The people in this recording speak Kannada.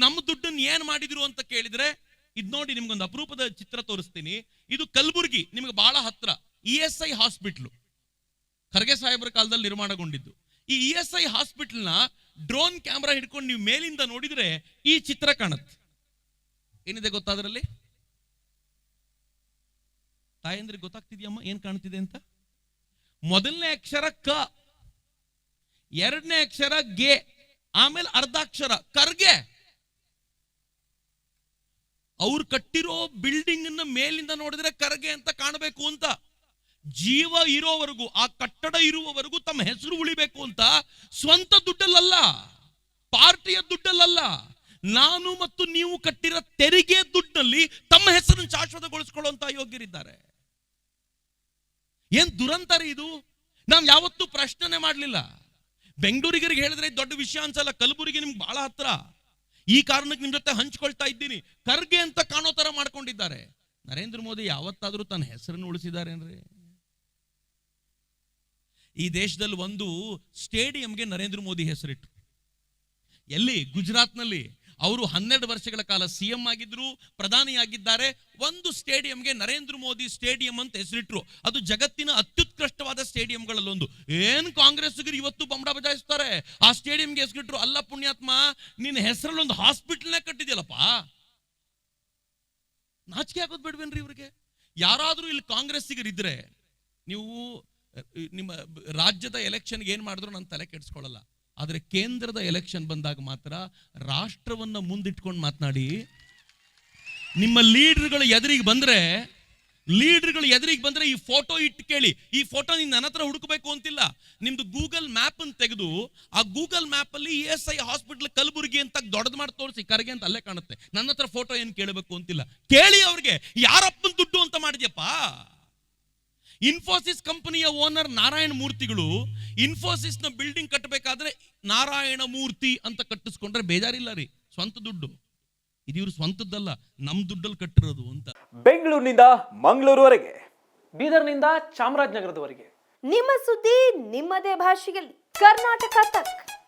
ನಮ್ಮ ದುಡ್ಡನ್ನು ಏನ್ ಮಾಡಿದ್ರು ಅಂತ ಕೇಳಿದ್ರೆ, ಇದು ನೋಡಿ ನಿಮ್ಗೊಂದು ಅಪರೂಪದ ಚಿತ್ರ ತೋರಿಸ್ತೀನಿ. ಇದು ಕಲಬುರ್ಗಿ, ನಿಮ್ಗೆ ಬಹಳ ಹತ್ರ, E S I hospital. Kharge ಸಾಹೇಬರ ಕಾಲದಲ್ಲಿ ನಿರ್ಮಾಣಗೊಂಡಿದ್ದು. ಈ ಇ ಎಸ್ ಐ ಹಾಸ್ಪಿಟಲ್ನ ಡ್ರೋನ್ ಕ್ಯಾಮ್ರಾ ಹಿಡ್ಕೊಂಡು ನೀವು ಮೇಲಿಂದ ನೋಡಿದ್ರೆ ಈ ಚಿತ್ರ ಕಾಣುತ್ತೆ. ಏನಿದೆ ಗೊತ್ತಾದ್ರಲ್ಲಿ ತಾಯಂದ್ರಿಗೆ ಗೊತ್ತಾಗ್ತಿದ್ಯಮ್ಮ? ಏನ್ ಕಾಣ್ತಿದೆ ಅಂತ? ಮೊದಲನೇ ಅಕ್ಷರ ಕ, ಎರಡನೇ ಅಕ್ಷರ ಗೆ, ಆಮೇಲೆ ಅರ್ಧಾಕ್ಷರ, ಕರ್ಗೆ. ಅವ್ರು ಕಟ್ಟಿರೋ ಬಿಲ್ಡಿಂಗ್ ಮೇಲಿಂದ ನೋಡಿದ್ರೆ ಕರಗೆ ಅಂತ ಕಾಣಬೇಕು ಅಂತ. ಜೀವ ಇರೋವರೆಗೂ, ಆ ಕಟ್ಟಡ ಇರುವವರೆಗೂ ತಮ್ಮ ಹೆಸರು ಉಳಿಬೇಕು ಅಂತ ಸ್ವಂತ ದುಡ್ಡಲ್ಲಲ್ಲ, ಪಾರ್ಟಿಯ ದುಡ್ಡಲ್ಲಲ್ಲ. ನಾನು ಮತ್ತು ನೀವು ಕಟ್ಟಿರೋ ತೆರಿಗೆ ದುಡ್ಡಲ್ಲಿ ತಮ್ಮ ಹೆಸರನ್ನು ಶಾಶ್ವತಗೊಳಿಸ್ಕೊಳ್ಳುವಂತ ಯೋಗ್ಯರಿದ್ದಾರೆ. ಏನ್ ದುರಂತರ ಇದು? ನಾವು ಯಾವತ್ತೂ ಪ್ರಶ್ನೆ ಮಾಡಲಿಲ್ಲ. ಬೆಂಗಳೂರಿಗರಿಗೆ ಹೇಳಿದ್ರೆ ದೊಡ್ಡ ವಿಷಯ ಅನ್ಸಲ್ಲ, ಕಲಬುರಗಿ ನಿಮ್ಗೆ ಬಹಳ ಹತ್ರ. ಈ ಕಾರಣಕ್ಕೆ ನಿಮ್ಮ ಜೊತೆ ಹಂಚ್ಕೊಳ್ತಾ ಇದ್ದೀನಿ. ಖರ್ಗೆ ಅಂತ ಕಾಣೋ ತರ ಮಾಡ್ಕೊಂಡಿದ್ದಾರೆ. ನರೇಂದ್ರ ಮೋದಿ ಯಾವತ್ತಾದ್ರೂ ತನ್ನ ಹೆಸರನ್ನು ಉಳಿಸಿದಾರೇನ್ರಿ? ಈ ದೇಶದಲ್ಲಿ ಒಂದು ಸ್ಟೇಡಿಯಂಗೆ ನರೇಂದ್ರ ಮೋದಿ ಹೆಸರಿಟ್ಟು ಎಲ್ಲಿ? ಗುಜರಾತ್ನಲ್ಲಿ. ಅವರು ಹನ್ನೆರಡು ವರ್ಷಗಳ ಕಾಲ ಸಿ ಎಂ ಆಗಿದ್ರು, ಪ್ರಧಾನಿಯಾಗಿದ್ದಾರೆ. ಒಂದು ಸ್ಟೇಡಿಯಂಗೆ ನರೇಂದ್ರ ಮೋದಿ ಸ್ಟೇಡಿಯಂ ಅಂತ ಹೆಸರಿಟ್ರು. ಅದು ಜಗತ್ತಿನ ಅತ್ಯುತ್ಕೃಷ್ಟವಾದ ಸ್ಟೇಡಿಯಂಗಳಲ್ಲೊಂದು. ಏನ್ ಕಾಂಗ್ರೆಸ್ಗರು ಇವತ್ತು ಬಂಬಡ ಬಜಾಯಿಸ್ತಾರೆ? ಆ ಸ್ಟೇಡಿಯಂಗೆ ಹೆಸರಿಟ್ರು, ಅಲ್ಲ ಪುಣ್ಯಾತ್ಮ, ನಿನ್ನ ಹೆಸರಲ್ಲಿ ಒಂದು ಹಾಸ್ಪಿಟಲ್ನೇ ಕಟ್ಟಿದ್ಯಲ್ಲಪ್ಪ? ನಾಚಿಕೆ ಆಗೋದು ಬೇಡವೇನ್ರಿ ಇವ್ರಿಗೆ? ಯಾರಾದ್ರೂ ಇಲ್ಲಿ ಕಾಂಗ್ರೆಸ್ಸಿಗರಿದ್ರೆ ನೀವು, ನಿಮ್ಮ ರಾಜ್ಯದ ಎಲೆಕ್ಷನ್ಗೆ ಏನ್ ಮಾಡಿದ್ರು ನಾನು ತಲೆ ಕೆಡಿಸ್ಕೊಳ್ಳಲ್ಲ. ಆದ್ರೆ ಕೇಂದ್ರದ ಎಲೆಕ್ಷನ್ ಬಂದಾಗ ಮಾತ್ರ ರಾಷ್ಟ್ರವನ್ನ ಮುಂದಿಟ್ಕೊಂಡು ಮಾತನಾಡಿ, ನಿಮ್ಮ ಲೀಡರ್ಗಳು ಎದುರಿಗೆ ಬಂದರೆ, ಲೀಡರ್ಗಳು ಎದುರಿಗೆ ಬಂದರೆ ಈ ಫೋಟೋ ಇಟ್ಟು ಕೇಳಿ, ಈ ಫೋಟೋ ನೀನು ನನ್ನ ಹತ್ರ ಹುಡುಕಬೇಕು ಅಂತಿಲ್ಲ. ನಿಮ್ದು ಗೂಗಲ್ ಮ್ಯಾಪ್ ಅನ್ನು ತೆಗೆದು, ಆ ಗೂಗಲ್ ಮ್ಯಾಪ್ ಅಲ್ಲಿ E S I hospital Kalaburagi ಅಂತ ದೊಡ್ಡದು ಮಾಡಿ ತೋರಿಸಿ, ಕರೆಗೆ ಅಂತ ಅಲ್ಲೇ ಕಾಣುತ್ತೆ. ನನ್ನ ಹತ್ರ ಫೋಟೋ ಏನು ಕೇಳಬೇಕು ಅಂತಿಲ್ಲ. ಕೇಳಿ ಅವ್ರಿಗೆ ಯಾರಪ್ಪನ ದುಡ್ಡು ಅಂತ ಮಾಡಿದ್ಯಪ್ಪ? ಇನ್ಫೋಸಿಸ್ ಕಂಪನಿಯ ಓನರ್ ನಾರಾಯಣ ಮೂರ್ತಿಗಳು ಇನ್ಫೋಸಿಸ್ನ ಬಿಲ್ಡಿಂಗ್ ಕಟ್ಟಬೇಕಾದ್ರೆ ನಾರಾಯಣ ಮೂರ್ತಿ ಅಂತ ಕಟ್ಟಿಸ್ಕೊಂಡ್ರೆ ಬೇಜಾರಿಲ್ಲ ರೀ. ಸ್ವಂತ ದುಡ್ಡು. ಇದು ಇವ್ರು ಸ್ವಂತದ್ದಲ್ಲ ನಮ್ ದುಡ್ಡಲ್ಲಿ ಕಟ್ಟಿರೋದು ಅಂತ. ಬೆಂಗಳೂರಿನಿಂದ ಮಂಗಳೂರುವರೆಗೆ ಬೀದರ್ನಿಂದ ಚಾಮರಾಜನಗರದವರೆಗೆ. ನಿಮ್ಮ ಸುದ್ದಿ ನಿಮ್ಮದೇ ಭಾಷೆಯಲ್ಲಿ. ಕರ್ನಾಟಕ ತಕ್.